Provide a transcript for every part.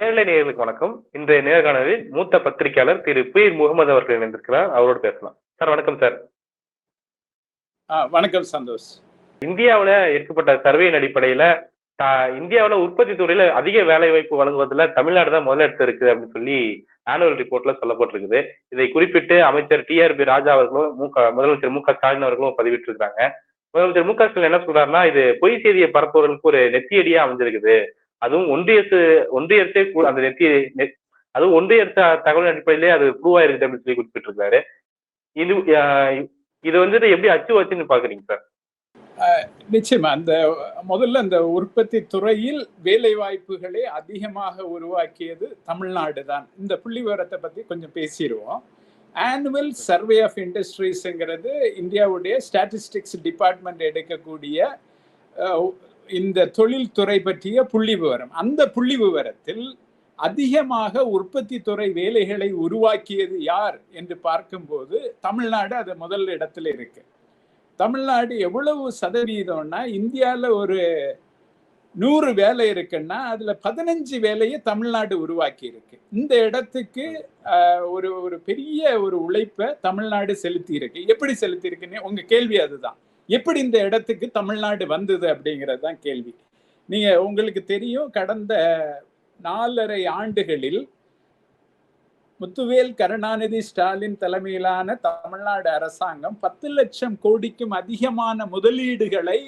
நேரலை நேயர்களுக்கு வணக்கம். இன்றைய நேர்காணலில் மூத்த பத்திரிகையாளர் திரு பீர் முகமது அவர்கள் இணைந்திருக்கிறார். அவரோடு பேசலாம். சார் வணக்கம் சார். வணக்கம் சந்தோஷ். இந்தியாவுல எடுக்கப்பட்ட சர்வேயின் அடிப்படையில இந்தியாவுல உற்பத்தி துறையில அதிக வேலை வாய்ப்பு வழங்குவதுல தமிழ்நாடு தான் முதலிடத்து இருக்கு அப்படின்னு சொல்லி ஆனுவல் ரிப்போர்ட்ல சொல்லப்பட்டிருக்குது. இதை குறிப்பிட்டு அமைச்சர் டி ஆர் பி ராஜா அவர்களும் மு முதலமைச்சர் மு க ஸ்டாலின் அவர்களும் பதிவிட்டிருக்காங்க முதலமைச்சர் மு க ஸ்டாலின் என்ன சொல்றாருன்னா இது பொய் செய்தியை பரப்புவதற்கு ஒரு நெத்தியடியா அமைஞ்சிருக்குது. அதுவும் ஒன்றியத்து ஒன்றியத்தை கூட அந்த நெத்தி அதுவும் ஒன்றிய தகவல் அடிப்படையிலே அது ப்ரூவ் ஆயிருக்கு அப்படின்னு சொல்லி குறிப்பிட்டிருக்காரு இது இது வந்துட்டு எப்படி அச்சு வச்சுன்னு பாக்குறீங்க சார்? நிச்சயமா. அந்த முதல்ல அந்த உற்பத்தி துறையில் வேலை வாய்ப்புகளை அதிகமாக உருவாக்கியது தமிழ்நாடு தான் இந்த புள்ளி விவரத்தை பத்தி கொஞ்சம் பேசிடுவோம். ஆனுவல் சர்வே ஆஃப் இண்டஸ்ட்ரீஸ்ங்கிறது இந்தியாவுடைய ஸ்டாட்டிஸ்டிக்ஸ் டிபார்ட்மெண்ட் எடுக்கக்கூடிய இந்த தொழில்துறை பற்றிய புள்ளி விவரம் அந்த புள்ளி விவரத்தில் அதிகமாக உற்பத்தி துறை வேலைகளை உருவாக்கியது யார் என்று பார்க்கும்போது தமிழ்நாடு அது முதல் இடத்துல இருக்கு. தமிழ்நாடு எவ்வளவு சதவீதம்னா இந்தியாவில் ஒரு நூறு வேலை இருக்குன்னா அதுல பதினஞ்சு வேலையை தமிழ்நாடு உருவாக்கி இருக்கு. இந்த இடத்துக்கு ஒரு ஒரு பெரிய ஒரு உழைப்பை தமிழ்நாடு செலுத்தி இருக்கு. எப்படி செலுத்தி இருக்குன்னு உங்க கேள்வி அதுதான். எப்படி இந்த இடத்துக்கு தமிழ்நாடு வந்தது அப்படிங்கிறது தான் கேள்வி. நீங்க உங்களுக்கு தெரியும் கடந்த நாலரை ஆண்டுகளில் முத்துவேல் கருணாநிதி ஸ்டாலின் தலைமையிலான தமிழ்நாடு அரசாங்கம் பத்து லட்சம் கோடிக்கும் அதிகமான முதலீடுகளை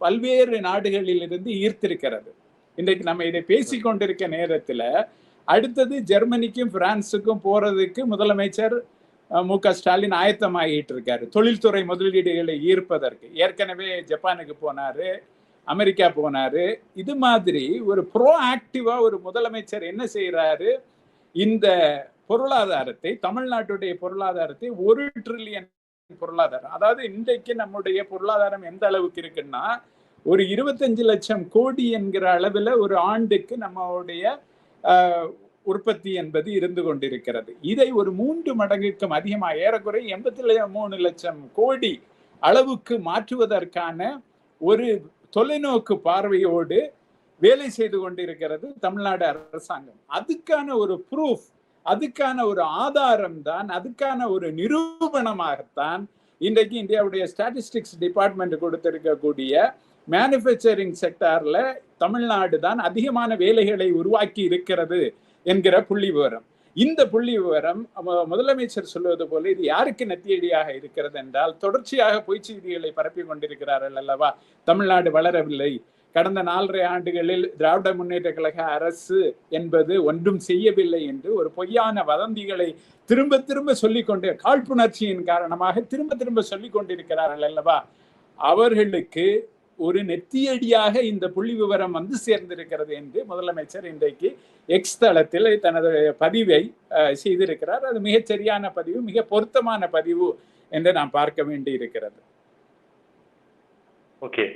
பல்வேறு நாடுகளிலிருந்து ஈர்த்திருக்கிறது. இன்றைக்கு நம்ம இதை பேசி கொண்டிருக்க நேரத்தில் அடுத்தது ஜெர்மனிக்கும் பிரான்ஸுக்கும் போறதுக்கு முதலமைச்சர் மு க ஸ்டாலின் ஆயத்தமாகிட்டு இருக்காரு தொழில்துறை முதலீடுகளை ஈர்ப்பதற்கு. ஏற்கனவே ஜப்பானுக்கு போனாரு அமெரிக்கா போனாரு. இது மாதிரி ஒரு ப்ரோ ஆக்டிவா ஒரு முதலமைச்சர் என்ன செய்யறாரு இந்த பொருளாதாரத்தை தமிழ்நாட்டுடைய பொருளாதாரத்தை ஒரு ட்ரில்லியன் பொருளாதாரம். அதாவது இன்றைக்கு நம்முடைய பொருளாதாரம் எந்த அளவுக்கு இருக்குன்னா ஒரு இருபத்தஞ்சு லட்சம் கோடி என்கிற அளவில் ஒரு ஆண்டுக்கு நம்மளுடைய உற்பத்தி என்பது இருந்து கொண்டிருக்கிறது. இதை ஒரு மூன்று மடங்குக்கும் அதிகமாக ஏறக்குறைய எண்பத்தி மூணு லட்சம் கோடி அளவுக்கு மாற்றுவதற்கான ஒரு தொலைநோக்கு பார்வையோடு வேலை செய்து கொண்டிருக்கிறது தமிழ்நாடு அரசாங்கம். அதுக்கான ஒரு ப்ரூஃப் அதுக்கான ஒரு ஆதாரம் தான் அதுக்கான ஒரு நிரூபணமாகத்தான் இன்றைக்கு இந்தியாவுடைய ஸ்டாட்டிஸ்டிக்ஸ் டிபார்ட்மெண்ட் கொடுத்திருக்கக்கூடிய மேனுஃபேக்சரிங் செக்டார்ல தமிழ்நாடு தான் அதிகமான வேலைகளை உருவாக்கி இருக்கிறது. என்கிற புள்ளி விவரம். இந்த புள்ளி விவரம் முதலமைச்சர் சொல்வது போல இது யாருக்கு நெத்தியடியாக இருக்கிறது என்றால் தொடர்ச்சியாக பொய்ச் செய்திகளை பரப்பி கொண்டிருக்கிறார்கள் அல்லவா? தமிழ்நாடு வளரவில்லை. கடந்த நாலரை ஆண்டுகளில் திராவிட முன்னேற்ற கழக அரசு என்பது ஒன்றும் செய்யவில்லை என்று ஒரு பொய்யான வதந்திகளை திரும்ப திரும்ப சொல்லிக்கொண்டு காழ்ப்புணர்ச்சியின் காரணமாக திரும்ப திரும்ப சொல்லிக் கொண்டிருக்கிறார்கள் அல்லவா? அவர்களுக்கு ஒரு நெத்தியடியாக இந்த புள்ளி விவரம் வந்து சேர்ந்திருக்கிறது என்று முதலமைச்சர் இன்றைக்கு எக்ஸ் தளத்தில் தனது பதிவை செய்திருக்கிறார். அது மிகச் சரியான பதிவு மிக பொருத்தமான பதிவு என்று நாம் பார்க்க வேண்டி இருக்கிறது ஓகே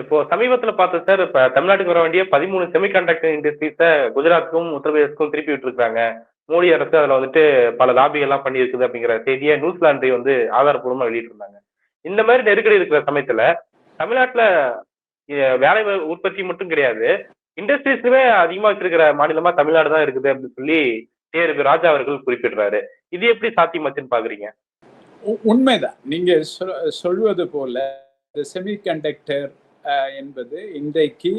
இப்போ சமீபத்துல பார்த்தோம் சார் இப்ப தமிழ்நாட்டுக்கு வர வேண்டிய பதிமூணு செமிகண்டக்டர் இண்டஸ்ட்ரீஸ குஜராத்துக்கும் உத்தரப்பிரதேசக்கும் திருப்பி விட்டுருக்காங்க மோடி அரசு அதுல வந்துட்டு பல லாபிகள்லாம் பண்ணியிருக்குது அப்படிங்கிற செய்தியை நியூசிலாண்டை வந்து ஆதாரப்பூர்வமா வெளியிட்டிருந்தாங்க. இந்த மாதிரி நெருக்கடி இருக்கிற சமயத்துல தமிழ்நாட்டுல வேலை உற்பத்தி மட்டும் கிடையாது. இண்டஸ்ட்ரீஸ்லுமே அதிகமா வச்சிருக்கிற மாநிலமா தமிழ்நாடு தான் இருக்குது அப்படின்னு சொல்லி தேர்வு ராஜா அவர்கள் குறிப்பிடுறாரு. இது எப்படி சாத்தியமாச்சுன்னு பாக்குறீங்க? உ- உண்மைதான். நீங்க சொல்வது போல இந்த செமிகண்டக்டர் என்பது இன்றைக்கு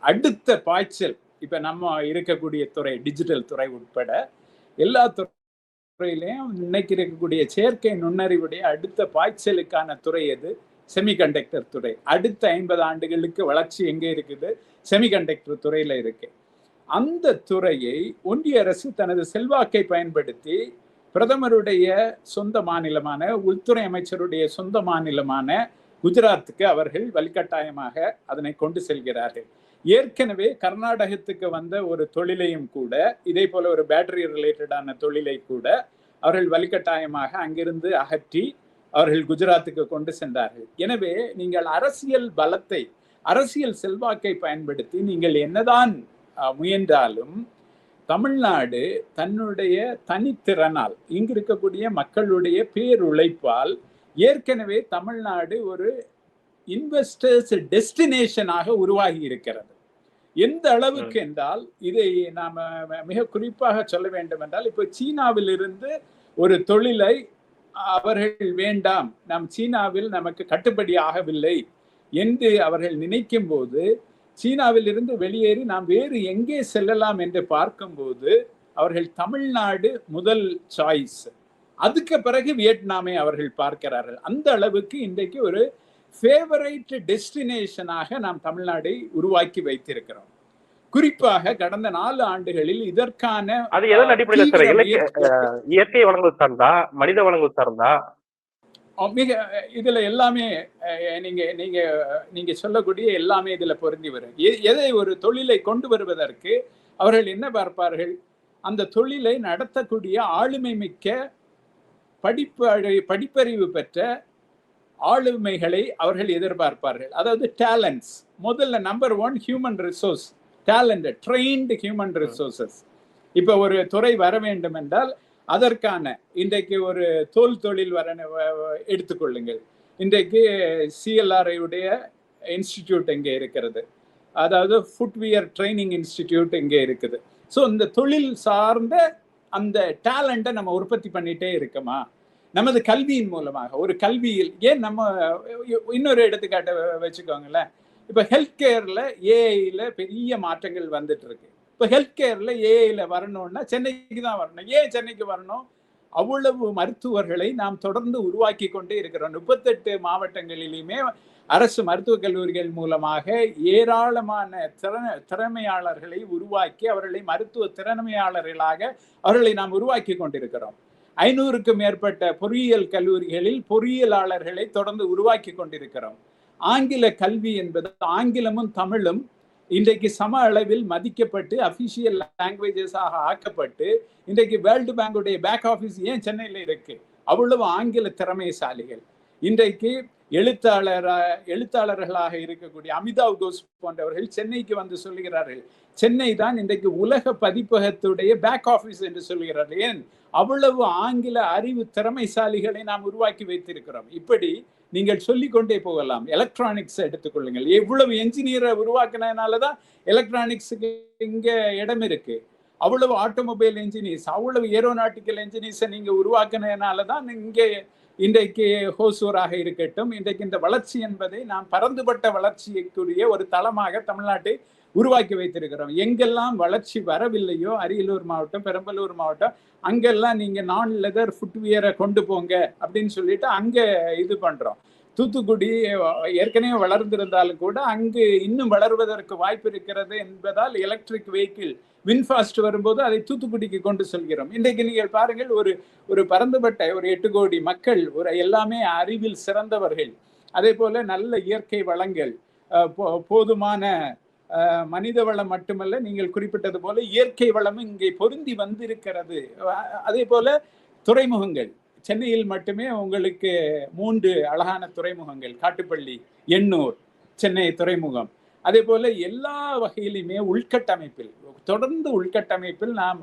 அடுத்த பாய்ச்சல் இப்ப நம்ம இருக்கக்கூடிய துறை டிஜிட்டல் துறை உட்பட எல்லா துறையிலையும் இன்னைக்கு இருக்கக்கூடிய செயற்கை நுண்ணறிவுடைய அடுத்த பாய்ச்சலுக்கான துறை எது? செமிகண்டக்டர் துறை. அடுத்த ஐம்பது ஆண்டுகளுக்கு வளர்ச்சி எங்கே இருக்குது? செமிகண்டக்டர் துறையில் இருக்கு. அந்த துறையை ஒன்றிய அரசு தனது செல்வாக்கை பயன்படுத்தி பிரதமருடைய சொந்த மாநிலமான உள்துறை அமைச்சருடைய சொந்த மாநிலமான குஜராத்துக்கு அவர்கள் வலுக்கட்டாயமாக அதனை கொண்டு செல்கிறார்கள். ஏற்கனவே கர்நாடகத்துக்கு வந்த ஒரு தொழிலையும் கூட இதே போல ஒரு பேட்டரி ரிலேட்டடான தொழிலை கூட அவர்கள் வலுக்கட்டாயமாக அங்கிருந்து அகற்றி அவர்கள் குஜராத்துக்கு கொண்டு சென்றார்கள். எனவே நீங்கள் அரசியல் பலத்தை அரசியல் செல்வாக்கை பயன்படுத்தி நீங்கள் என்னதான் முயன்றாலும் தமிழ்நாடு தன்னுடைய தனித்திறனால் இங்கு இருக்கக்கூடிய மக்களுடைய பேருழைப்பால் ஏற்கனவே தமிழ்நாடு ஒரு இன்வெஸ்டர்ஸ் டெஸ்டினேஷனாக உருவாகி இருக்கிறது. எந்த அளவுக்கு என்றால் இதை நாம மிக குறிப்பாக சொல்ல வேண்டும் என்றால் இப்போ சீனாவில் இருந்து ஒரு தொழிலை அவர்கள் வேண்டாம். நம் சீனாவில் நமக்கு கட்டுப்படி ஆகவில்லை என்று அவர்கள் நினைக்கும் போது சீனாவில் இருந்து வெளியேறி நாம் வேறு எங்கே செல்லலாம் என்று பார்க்கும்போது அவர்கள் தமிழ்நாடு முதல் சாய்ஸ் அதுக்கு பிறகு வியட்நாமை அவர்கள் பார்க்கிறார்கள். அந்த அளவுக்கு இன்றைக்கு ஒரு ஃபேவரைட் டெஸ்டினேஷனாக நாம் தமிழ்நாடை உருவாக்கி வைத்திருக்கிறோம். குறிப்பாக கடந்த நாலு ஆண்டுகளில் இதற்கான அது எதன் அடிப்படையில் சார் இயற்கை வளங்கள் சார்ந்தா மனித வளங்கள் சார்ந்தா? மிக இதுல எல்லாமே நீங்க நீங்க நீங்க சொல்லக்கூடிய எல்லாமே இதுல பொருந்தி வரும். எதை ஒரு தொழிலை கொண்டு வருவதற்கு அவர்கள் என்ன பார்ப்பார்கள்? அந்த தொழிலை நடத்தக்கூடிய ஆளுமை மிக்க படிப்பு படிப்பறிவு பெற்ற ஆளுமைகளை அவர்கள் எதிர்பார்ப்பார்கள். அதாவது டேலண்ட்ஸ் முதல்ல number one human resource talent trained human resources இப்போ ஒரு துறை வர வேண்டும் என்றால் அதற்கான இன்றைக்கு ஒரு தோல் தொழில் வர எடுத்துக்கொள்ளுங்கள் இன்றைக்கு சிஎல்ஆர்ஐயுடைய இன்ஸ்டிடியூட் இங்கே இருக்கிறது? அதாவது ஃபுட்வியர் ட்ரைனிங் இன்ஸ்டிடியூட் இங்கே இருக்குது? ஸோ இந்த தொழில் சார்ந்த அந்த டேலண்ட்டை நம்ம உற்பத்தி பண்ணிட்டே இருக்கோமா? நமது கல்வியின் மூலமாக ஒரு கல்வியில் ஏன் நம்ம இன்னொரு எடுத்துக்காட்டை வச்சுக்கோங்களேன். இப்போ ஹெல்த் கேரில் ஏஐயில் பெரிய மாற்றங்கள் வந்துட்டு இருக்கு இப்போ ஹெல்த் கேரில் ஏஐயில் வரணும்னா சென்னைக்கு தான் வரணும். ஏன் சென்னைக்கு வரணும்? அவ்வளவு மருத்துவர்களை நாம் தொடர்ந்து உருவாக்கி கொண்டே இருக்கிறோம். முப்பத்தெட்டு மாவட்டங்களிலுமே அரசு மருத்துவக் கல்லூரிகள் மூலமாக ஏராளமான திறன திறமையாளர்களை உருவாக்கி அவர்களை மருத்துவ திறமையாளர்களாக அவர்களை நாம் உருவாக்கி கொண்டிருக்கிறோம். ஐநூறுக்கும் மேற்பட்ட பொறியியல் கல்லூரிகளில் பொறியியலாளர்களை தொடர்ந்து உருவாக்கி கொண்டிருக்கிறோம். ஆங்கில கல்வி என்பது ஆங்கிலமும் தமிழும் இன்றைக்கு சம அளவில் மதிக்கப்பட்டு அபிஷியல் லாங்குவேஜஸாக ஆக்கப்பட்டு இன்றைக்கு வேர்ல்டு பேங்குடைய பேக் ஆஃபீஸ் ஏன் சென்னையில் இருக்கு? அவ்வளவு ஆங்கில திறமைசாலிகள். இன்றைக்கு எழுத்தாளர எழுத்தாளர்களாக இருக்கக்கூடிய அமிதாவ் கோஸ் போன்றவர்கள் சென்னைக்கு வந்து சொல்லுகிறார்கள் சென்னை தான் இன்றைக்கு உலக பதிப்பகத்துடைய பேக் ஆஃபீஸ் என்று சொல்கிறார்கள் ஏன்? அவ்வளவு ஆங்கில அறிவு திறமைசாலிகளை நாம் உருவாக்கி வைத்திருக்கிறோம். இப்படி நீங்கள் சொல்லிக்கொண்டே போகலாம். எலக்ட்ரானிக்ஸ் எடுத்துக்கொள்ளுங்கள். எவ்வளவு என்ஜினியரை உருவாக்கினதுனால தான் எலக்ட்ரானிக்ஸுக்கு இங்கே இடம் இருக்கு. அவ்வளவு ஆட்டோமொபைல் என்ஜினியர்ஸ் அவ்வளவு ஏரோநாட்டிக்கல் என்ஜினியர்ஸை நீங்கள் உருவாக்கினதுனால தான் இங்கே இன்றைக்கு ஹோசூராக இருக்கட்டும். இன்றைக்கு இந்த வளர்ச்சி என்பதை நாம் பரந்துபட்ட வளர்ச்சிக்குரிய ஒரு தளமாக தமிழ்நாட்டை உருவாக்கி வைத்திருக்கிறோம். எங்கெல்லாம் வளர்ச்சி வரவில்லையோ அரியலூர் மாவட்டம் பெரம்பலூர் மாவட்டம் அங்கெல்லாம் நீங்க நான் லெதர் ஃபுட்வியரை கொண்டு போங்க அப்படின்னு சொல்லிட்டு அங்க இது பண்றோம். தூத்துக்குடி ஏற்கனவே வளர்ந்திருந்தாலும் கூட அங்கு இன்னும் வளர்வதற்கு வாய்ப்பு இருக்கிறது என்பதால் எலக்ட்ரிக் வெஹிக்கிள் வின்ஃபாஸ்ட் வரும்போது அதை தூத்துக்குடிக்கு கொண்டு செல்கிறோம். இன்றைக்கு நீங்கள் பாருங்கள் ஒரு ஒரு பரந்துபட்ட ஒரு எட்டு கோடி மக்கள் ஒரு எல்லாமே அறிவில் சிறந்தவர்கள். அதே போல நல்ல இயற்கை வளங்கள் போ- போதுமான மனித வளம் மட்டுமல்ல நீங்கள் குறிப்பிட்டது போல இயற்கை வளமும் இங்கே பொருந்தி வந்திருக்கிறது. அதே போல துறைமுகங்கள். சென்னையில் மட்டுமே உங்களுக்கு மூன்று அழகான துறைமுகங்கள். காட்டுப்பள்ளி எண்ணூர் சென்னை துறைமுகம். அதே போல எல்லா வகையிலுமே உள்கட்டமைப்பில் தொடர்ந்து உள்கட்டமைப்பில் நாம்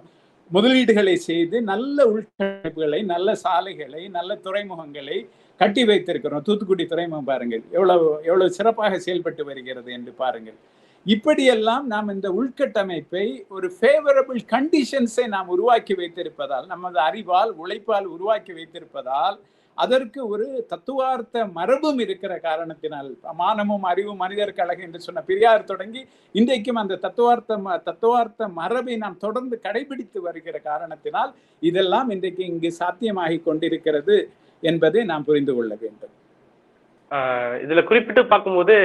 முதலீடுகளை செய்து நல்ல உள்கட்டமைப்புகளை நல்ல சாலைகளை நல்ல துறைமுகங்களை கட்டி வைத்திருக்கிறோம். தூத்துக்குடி துறைமுகம் பாருங்கள். எவ்வளவு எவ்வளவு சிறப்பாக செயல்பட்டு வருகிறது என்று பாருங்கள். இப்படியெல்லாம் நாம் இந்த உள்கட்டமைப்பை ஒரு ஃபேவரபிள் கண்டிஷன்ஸை நாம் உருவாக்கி வைத்திருப்பதால் நமது அறிவால் உழைப்பால் உருவாக்கி வைத்திருப்பதால் அதற்கு ஒரு தத்துவார்த்த மரபும் இருக்கிற காரணத்தினால் மானமும் அறிவும் மனிதர் கழகம் என்று சொன்ன பெரியார் தொடங்கி இன்றைக்கும் அந்த தத்துவார்த்த ம- தத்துவார்த்த மரபை நாம் தொடர்ந்து கடைபிடித்து வருகிற காரணத்தினால் இதெல்லாம் இன்றைக்கு இங்கு சாத்தியமாகி கொண்டிருக்கிறது என்பதை நாம் புரிந்து கொள்ள வேண்டும். ஆஹ் இதுல குறிப்பிட்டு பார்க்கும்போது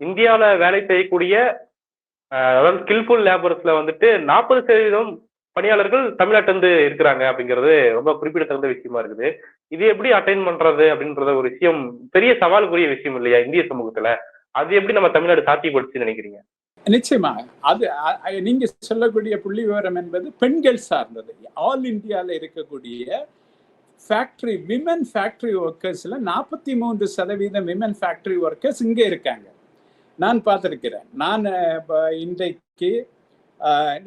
இந்தியாவில வேலை செய்யக்கூடிய அதாவது ஸ்கில்ஃபுல் லேபர்ஸ்ல வந்துட்டு நாற்பது சதவீதம் பணியாளர்கள் தமிழ்நாட்டிலிருந்து இருக்கிறாங்க அப்படிங்கிறது ரொம்ப குறிப்பிடத்தகுந்த விஷயமா இருக்குது. இது எப்படி அட்டைன் பண்றது அப்படின்றத ஒரு விஷயம் பெரிய சவாலுக்குரிய விஷயம் இல்லையா இந்திய சமூகத்துல? அது எப்படி நம்ம தமிழ்நாடு சாத்தியப்படுச்சுன்னு நினைக்கிறீங்க? நிச்சயமா. அது நீங்க சொல்லக்கூடிய புள்ளி விவரம் என்பது பெண்கள் சார்ந்தது. ஆல் இந்தியாவில் இருக்கக்கூடிய ஃபேக்டரி விமன் ஃபேக்டரி ஒர்க்கர்ஸ்ல நாற்பத்தி மூன்று சதவீதம் விமன் ஃபேக்டரி ஒர்க்கர்ஸ் இங்கே இருக்காங்க. நான் பார்த்துருக்கிறேன். நான் இப்போ இன்றைக்கு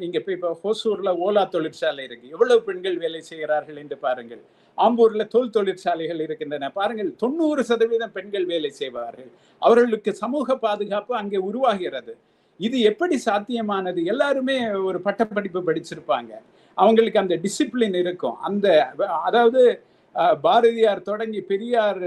நீங்கள் நீங்க இப்போ ஹோசூர்ல ஓலா தொழிற்சாலை இருக்கு. எவ்வளவு பெண்கள் வேலை செய்கிறார்கள் என்று பாருங்கள். ஆம்பூர்ல தோல் தொழிற்சாலைகள் இருக்கின்றன. பாருங்கள் தொண்ணூறு சதவீதம் பெண்கள் வேலை செய்வார்கள். அவர்களுக்கு சமூக பாதுகாப்பு அங்கே உருவாகிறது. இது எப்படி சாத்தியமானது? எல்லாருமே ஒரு பட்டப்படிப்பு படிச்சிருப்பாங்க. அவங்களுக்கு அந்த டிசிப்ளின் இருக்கும். அந்த அதாவது பாரதியார் தொடங்கி பெரியார்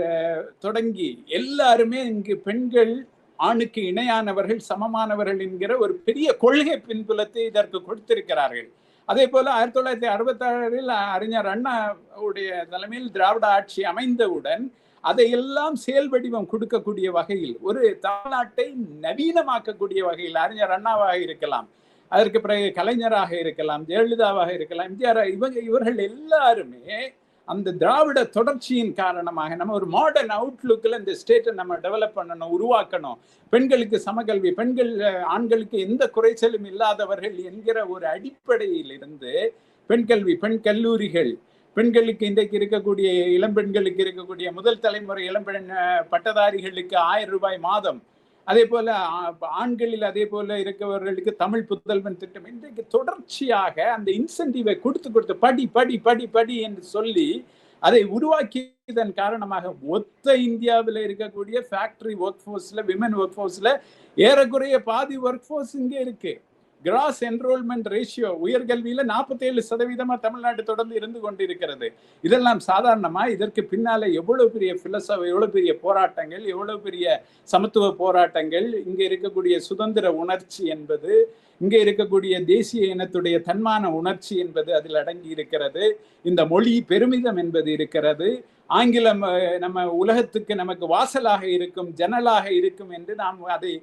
தொடங்கி எல்லாருமே இங்கு பெண்கள் ஆணுக்கு இணையானவர்கள் சமமானவர்கள் என்கிற ஒரு பெரிய கொள்கை பின்புலத்தை இதற்கு கொடுத்திருக்கிறார்கள். அதே போல ஆயிரத்தி தொள்ளாயிரத்தி அறுபத்தாறில் அறிஞர் அண்ணாவுடைய தலைமையில் திராவிட ஆட்சி அமைந்தவுடன் அதையெல்லாம் செயல் வடிவம் கொடுக்கக்கூடிய வகையில் ஒரு தமிழ்நாட்டை நவீனமாக்கக்கூடிய வகையில் அறிஞர் அண்ணாவாக இருக்கலாம் அதற்கு பிறகு கலைஞராக இருக்கலாம் ஜெயலலிதாவாக இருக்கலாம் எம்ஜிஆர் இவங்க இவர்கள் எல்லாருமே அந்த திராவிட தொடர்ச்சியின் காரணமாக நம்ம ஒரு மாடர்ன் அவுட்லுக்கில் இந்த ஸ்டேட்டை நம்ம டெவலப் பண்ணணும் உருவாக்கணும். பெண்களுக்கு சமகல்வி பெண்கள் ஆண்களுக்கு எந்த குறைச்சலும் இல்லாதவர்கள் என்கிற ஒரு அடிப்படையிலிருந்து பெண் கல்வி பெண் கல்லூரிகள் பெண்களுக்கு இன்றைக்கு இருக்கக்கூடிய இளம்பெண்களுக்கு இருக்கக்கூடிய முதல் தலைமுறை இளம்பெண் பட்டதாரிகளுக்கு ஆயிரம் ரூபாய் மாதம் அதே போல ஆண்களில் அதே போல இருக்கவர்களுக்கு தமிழ் புத்தல்வன் திட்டம். இன்றைக்கு தொடர்ச்சியாக அந்த இன்சென்டிவை கொடுத்து கொடுத்து படி படி படி படி என்று சொல்லி அதை உருவாக்கியதன் காரணமாக மொத்த இந்தியாவில் இருக்கக்கூடிய ஃபேக்டரி ஒர்க் ஃபோர்ஸில் விமன் ஒர்க் ஃபோர்ஸில் ஏறக்குறைய பாதி ஒர்க் ஃபோர்ஸ் இங்கே இருக்குது கிராஸ் என்ரோல்மெண்ட் ரேஷியோ உயர்கல்வியில நாற்பத்தேழு சதவீதமா தமிழ்நாடு தொடர்ந்து இருந்து கொண்டிருக்கிறது. இதெல்லாம் சாதாரணமா? இதற்கு பின்னால எவ்வளவு பெரிய பிலசபி எவ்வளவு பெரிய போராட்டங்கள் எவ்வளவு பெரிய சமத்துவ போராட்டங்கள் இங்க இருக்கக்கூடிய சுதந்திர உணர்ச்சி என்பது இங்கே இருக்கக்கூடிய தேசிய இனத்துடைய தன்மான உணர்ச்சி என்பது அதில் அடங்கி இருக்கிறது இந்த மொழி பெருமிதம் என்பது இருக்கிறது. ஆங்கிலம் நம்ம உலகத்துக்கு நமக்கு வாசலாக இருக்கும் ஜன்னலாக இருக்கும் என்று நாம் அதை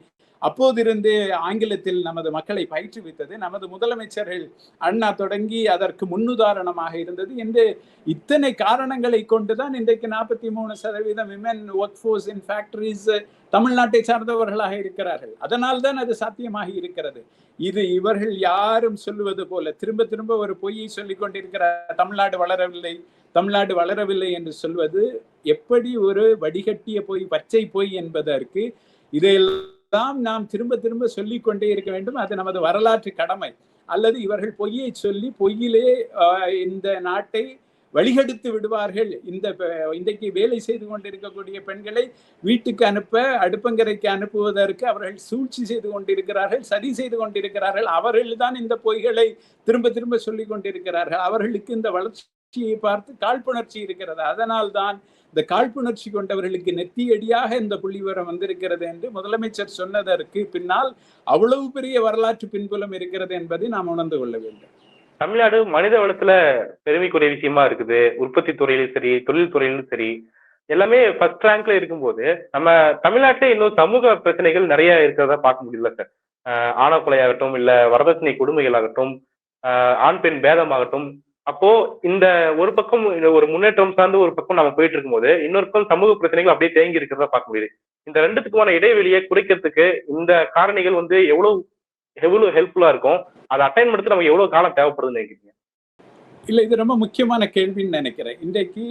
அப்போதிருந்து ஆங்கிலத்தில் நமது மக்களை பயிற்றுவித்தது. நமது முதலமைச்சர்கள் அண்ணா தொடங்கி அதற்கு முன்னுதாரணமாக இருந்தது என்று இத்தனை காரணங்களை கொண்டுதான் இன்றைக்கு நாற்பத்தி மூணு சதவீதம் women work force in factories தமிழ்நாட்டை சார்ந்தவர்களாக இருக்கிறார்கள். அதனால் தான் அது சாத்தியமாகி இருக்கிறது. இது இவர்கள் யாரும் சொல்லுவது போல திரும்ப திரும்ப ஒரு பொய்யை சொல்லிக் கொண்டிருக்கிறார் தமிழ்நாடு வளரவில்லை தமிழ்நாடு வளரவில்லை என்று சொல்வது எப்படி ஒரு வடிகட்டிய பொய் பச்சை பொய் என்பதற்கு இதையெல்லாம் நாம் திரும்ப திரும்ப சொல்லிக் கொண்டே இருக்க வேண்டும். அது நமது வரலாற்று கடமை. அல்லது இவர்கள் பொய்யை சொல்லி பொய்யிலே இந்த நாட்டை வழிகெடுத்து விடுவார்கள். இந்த இன்றைக்கு வேலை செய்து கொண்டிருக்கக்கூடிய பெண்களை வீட்டுக்கு அனுப்ப அடுப்பங்கரைக்கு அனுப்புவதற்கு அவர்கள் சூழ்ச்சி செய்து கொண்டிருக்கிறார்கள் சரி செய்து கொண்டிருக்கிறார்கள். அவர்கள் தான் இந்த பொய்களை திரும்ப திரும்ப சொல்லி கொண்டிருக்கிறார்கள் அவர்களுக்கு இந்த வளர்ச்சி வளர்ச்சியை பார்த்து காழ்ப்புணர்ச்சி இருக்கிறது. அதனால் தான் இந்த காழ்ப்புணர்ச்சி கொண்டவர்களுக்கு நெத்தியடியாக இந்த புள்ளிவரம் வந்திருக்கிறது என்று முதலமைச்சர் சொன்னதற்கு பின்னால் அவ்வளவு பெரிய வரலாற்று பின்புலம் இருக்கிறது என்பதை நாம் உணர்ந்து கொள்ள வேண்டும். தமிழ்நாடு மனித வளத்துல பெருமைக்குரிய விஷயமா இருக்குது. உற்பத்தி துறையிலும் சரி தொழில் துறையிலும் சரி எல்லாமே ஃபர்ஸ்ட் ரேங்க்ல இருக்கும்போது நம்ம தமிழ்நாட்டில் இன்னும் சமூக பிரச்சனைகள் நிறைய இருக்கிறதா பார்க்க முடியல சார். ஆஹ் ஆணவக்கொலையாகட்டும் இல்ல வரதட்சணை கொடுமைகளாகட்டும் ஆஹ் ஆண் பெண் பேதமாகட்டும் அப்போ இந்த ஒரு பக்கம் இந்த ஒரு முன்னேற்றம் சார்ந்து ஒரு பக்கம் நம்ம போயிட்டு இருக்கும்போது இன்னொரு பக்கம் சமூக பிரச்சனைகள் அப்படியே தேங்கி இருக்கிறதா பார்க்க முடியுது. இந்த ரெண்டுத்துக்குமான இடைவெளியை குறைக்கிறதுக்கு இந்த காரணிகள் வந்து எவ்வளவு எவ்வளவு ஹெல்ப்ஃபுல்லா இருக்கும்? அதை அட்டைன் பண்ணுறது நமக்கு எவ்வளவு காலம் தேவைப்படுதுன்னு நினைக்கிறீங்க? இல்லை இது ரொம்ப முக்கியமான கேள்வின்னு நினைக்கிறேன். இன்றைக்கு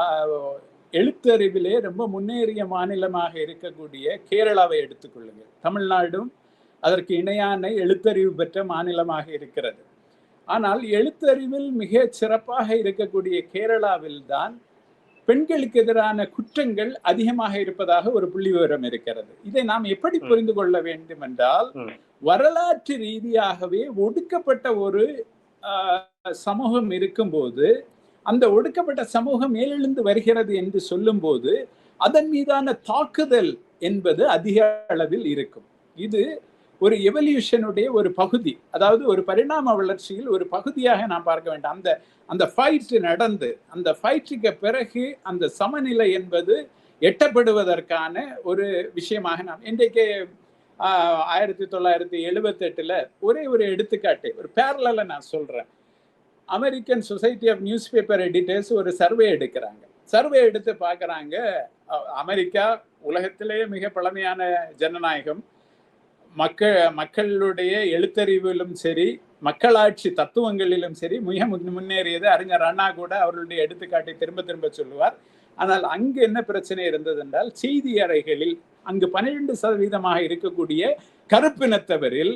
ஆஹ், எழுத்தறிவிலே ரொம்ப முன்னேறிய மாநிலமாக இருக்கக்கூடிய கேரளாவை எடுத்துக்கொள்ளுங்க தமிழ்நாடும் அதற்கு இணையான எழுத்தறிவு பெற்ற மாநிலமாக இருக்கிறது. ஆனால் எழுத்தறிவில் மிக சிறப்பாக இருக்கக்கூடிய கேரளாவில் தான் பெண்களுக்கு எதிரான குற்றங்கள் அதிகமாக இருப்பதாக ஒரு புள்ளி விவரம் இருக்கிறது இதை நாம் எப்படி. புரிந்து கொள்ள வேண்டும் என்றால். வரலாற்று ரீதியாகவே ஒடுக்கப்பட்ட ஒரு சமூகம் இருக்கும்போது அந்த ஒடுக்கப்பட்ட சமூகம் மேலெழுந்து வருகிறது என்று சொல்லும்போது அதன் மீதான தாக்குதல் என்பது அதிக அளவில் இருக்கும் இது ஒரு எவல்யூஷனுடைய ஒரு பகுதி அதாவது ஒரு பரிணாம வளர்ச்சியில் ஒரு பகுதியாக நாம் பார்க்க வேண்டாம். அந்த அந்த ஃபைட் நடந்து அந்த ஃபைட்டுக்கு பிறகு அந்த சமநிலை என்பது எட்டப்படுவதற்கான ஒரு விஷயமாக நாம் இன்றைக்கு ஆயிரத்தி தொள்ளாயிரத்தி எழுபத்தெட்டுல ஒரே ஒரு எடுத்துக்காட்டு ஒரு பேரலில் நான் சொல்றேன். American Society of Newspaper Editors ஒரு சர்வே எடுக்கிறாங்க. சர்வே எடுத்து பார்க்குறாங்க அமெரிக்கா உலகத்திலேயே மிக பழமையான ஜனநாயகம் மக்கள் மக்களுடைய எழுத்தறிவிலும் சரி மக்களாட்சி தத்துவங்களிலும் சரி மிக முன்னேறியது அறிஞர் அண்ணா கூட அவர்களுடைய எடுத்துக்காட்டை திரும்ப திரும்ப சொல்லுவார். ஆனால் அங்கு என்ன பிரச்சனை இருந்தது என்றால் செய்தி அறைகளில் அங்கு பன்னிரண்டு சதவீதமாக இருக்கக்கூடிய கருப்பினத்தவரில்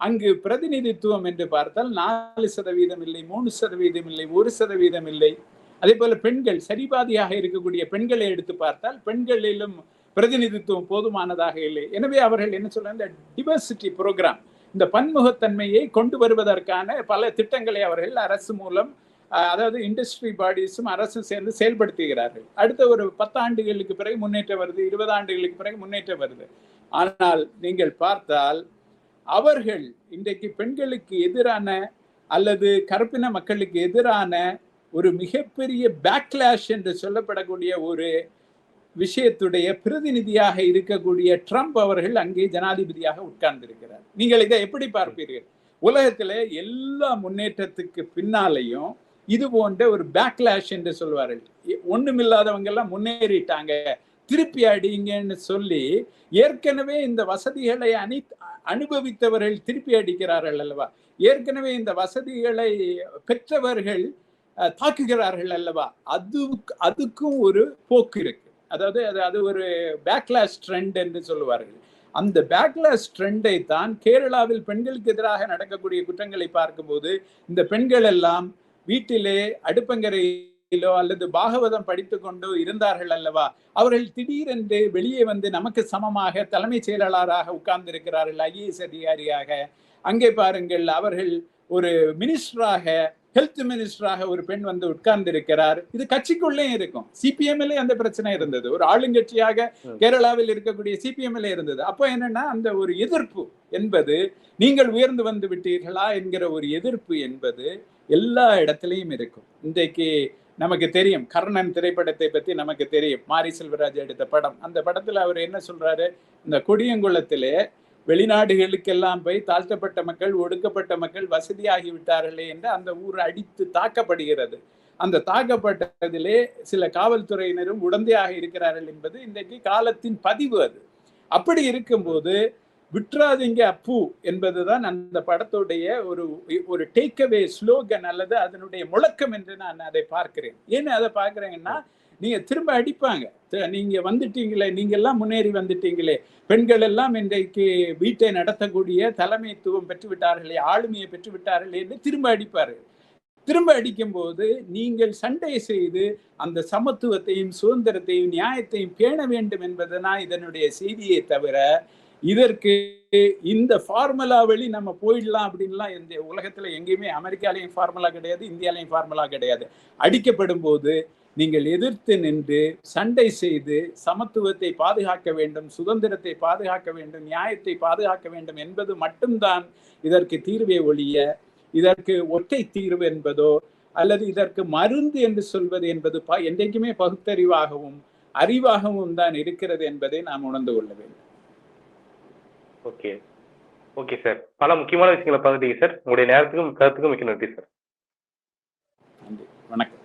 அங்கு பிரதிநிதித்துவம் என்று பார்த்தால் நாலு சதவீதம் இல்லை மூணு சதவீதம் இல்லை ஒரு சதவீதம் இல்லை. அதே போல பெண்கள் சரிபாதியாக இருக்கக்கூடிய பெண்களை எடுத்து பார்த்தால் பெண்களிலும் பிரதிநிதித்துவம் போதுமானதாக இல்லை. எனவே அவர்கள் என்ன சொல்றாங்க? இந்த டிவர்சிட்டி ப்ரோக்ராம் இந்த பன்முகத்தன்மையை கொண்டு வருவதற்கான பல திட்டங்களை அவர்கள் அரசு மூலம் அதாவது இண்டஸ்ட்ரி பாடிஸும் அரசும் சேர்ந்து செயல்படுத்துகிறார்கள். அடுத்த ஒரு பத்தாண்டுகளுக்கு பிறகு முன்னேற்றம் வருது இருபது ஆண்டுகளுக்கு பிறகு முன்னேற்றம் வருது. ஆனால் நீங்கள் பார்த்தால் அவர்கள் இன்றைக்கு பெண்களுக்கு எதிரான அல்லது கருப்பின மக்களுக்கு எதிரான ஒரு மிகப்பெரிய பேக்லாஷ் என்று சொல்லப்படக்கூடிய ஒரு விஷயத்துடைய பிரதிநிதியாக இருக்கக்கூடிய ட்ரம்ப் அவர்கள் அங்கே ஜனாதிபதியாக உட்கார்ந்திருக்கிறார். நீங்கள் இதை எப்படி பார்ப்பீர்கள்? உலகத்துல எல்லா முன்னேற்றத்துக்கு பின்னாலையும் இது போன்ற ஒரு பேக்லாஷ் என்று சொல்வார்கள். ஒண்ணுமில்லாதவங்க எல்லாம் முன்னேறிட்டாங்க. திருப்பி அடிங்கன்னு சொல்லி ஏற்கனவே இந்த வசதிகளை அணி அனுபவித்தவர்கள் திருப்பி அடிக்கிறார்கள் அல்லவா? ஏற்கனவே இந்த வசதிகளை பெற்றவர்கள் தாக்குகிறார்கள் அல்லவா? அது அதுக்கும் ஒரு போக்கு இருக்கு. அதாவது அது அது ஒரு பேக்லாஷ் ட்ரெண்ட் என்று சொல்லுவார்கள். அந்த பேக்லாஷ் ட்ரெண்டை தான் கேரளாவில் பெண்களுக்கு எதிராக நடக்கக்கூடிய குற்றங்களை பார்க்கும்போது இந்த பெண்கள் எல்லாம் வீட்டிலே அடுப்பங்கரையிலோ அல்லது பாகவதம் படித்து கொண்டோ இருந்தார்கள் அல்லவா? அவர்கள் திடீரென்று வெளியே வந்து நமக்கு சமமாக தலைமைச் செயலாளராக உட்கார்ந்திருக்கிறார்கள் ஐஏஎஸ் அதிகாரியாக. அங்கே பாருங்கள் அவர்கள் ஒரு மினிஸ்டராக ஹெல்த் மினிஸ்டராக ஒரு பெண் வந்து உட்கார்ந்து இருக்கிறார் இது கட்சிக்குள்ளே இருக்கும். சிபிஎம்ல அந்த பிரச்சனை இருந்தது. ஒரு ஆளுங்கட்சியாக. கேரளாவில் இருக்கக்கூடிய சிபிஎம்ல இருந்தது. அப்போ என்னன்னா அந்த ஒரு எதிர்ப்பு என்பது நீங்கள் உயர்ந்து வந்து விட்டீர்களா என்கிற ஒரு எதிர்ப்பு என்பது எல்லா இடத்துலையும் இருக்கும். இன்றைக்கு நமக்கு தெரியும். கர்ணன் திரைப்படத்தை பத்தி நமக்கு தெரியும். மாரி செல்வராஜ் எடுத்த படம். அந்த படத்துல அவர் என்ன சொல்றாரு? இந்த கொடியங்குளத்திலே வெளிநாடுகளுக்கெல்லாம் போய் தாழ்த்தப்பட்ட மக்கள் ஒடுக்கப்பட்ட மக்கள் வசதியாகி விட்டார்களே என்று அந்த ஊர் அடித்து தாக்கப்படுகிறது. அந்த தாக்கப்பட்டதிலே சில காவல்துறையினரும் உடந்தையாக இருக்கிறார்கள் என்பது இன்றைக்கு காலத்தின் பதிவு அது. அப்படி இருக்கும்போது விட்ராதிங்க அப்பு என்பதுதான் அந்த படத்துடைய ஒரு ஒரு டேக்அவே ஸ்லோகன் அல்லது அதனுடைய முழக்கம் என்று நான் அதை பார்க்கிறேன். ஏன் அதை பார்க்கிறேன்னா நீங்க திரும்ப அடிப்பாங்க. நீங்க வந்துட்டீங்களே நீங்க எல்லாம் முன்னேறி வந்துட்டீங்களே. பெண்கள் எல்லாம் இன்றைக்கு வீட்டை நடத்தக்கூடிய தலைமைத்துவம் பெற்று விட்டார்களே ஆளுமையை பெற்று விட்டார்களே என்று திரும்ப அடிப்பாரு திரும்ப அடிக்கும்போது நீங்கள் சண்டை செய்து அந்த சமத்துவத்தையும் சுதந்திரத்தையும் நியாயத்தையும் பேண வேண்டும் என்பதுதான் இதனுடைய செய்தியை தவிர இதற்கு இந்த ஃபார்முலா வழி நம்ம போயிடலாம் அப்படின்லாம் இந்த உலகத்துல எங்கேயுமே அமெரிக்காலையும் ஃபார்முலா கிடையாது இந்தியாலையும் ஃபார்முலா கிடையாது. அடிக்கப்படும் போது நீங்கள் எதிர்த்து நின்று சண்டை செய்து சமத்துவத்தை பாதுகாக்க வேண்டும் சுதந்திரத்தை பாதுகாக்க வேண்டும் நியாயத்தை பாதுகாக்க வேண்டும் என்பது மட்டும்தான் இதற்கு தீர்வே ஒழிய இதற்கு ஒற்றை தீர்வு என்பதோ அல்லது இதற்கு மருந்து என்று சொல்வது என்பது ப என்றைக்குமே பகுத்தறிவாகவும் அறிவாகவும் தான் இருக்கிறது என்பதை நாம் உணர்ந்து கொள்ள வேண்டும். ஓகே. Okay sir. பல முக்கியமான விஷயங்களை பகிர்ந்தீங்க சார். உங்களுடைய நேரத்துக்கும் கருத்துக்கும் மிக்க நன்றி சார். நன்றி. வணக்கம்.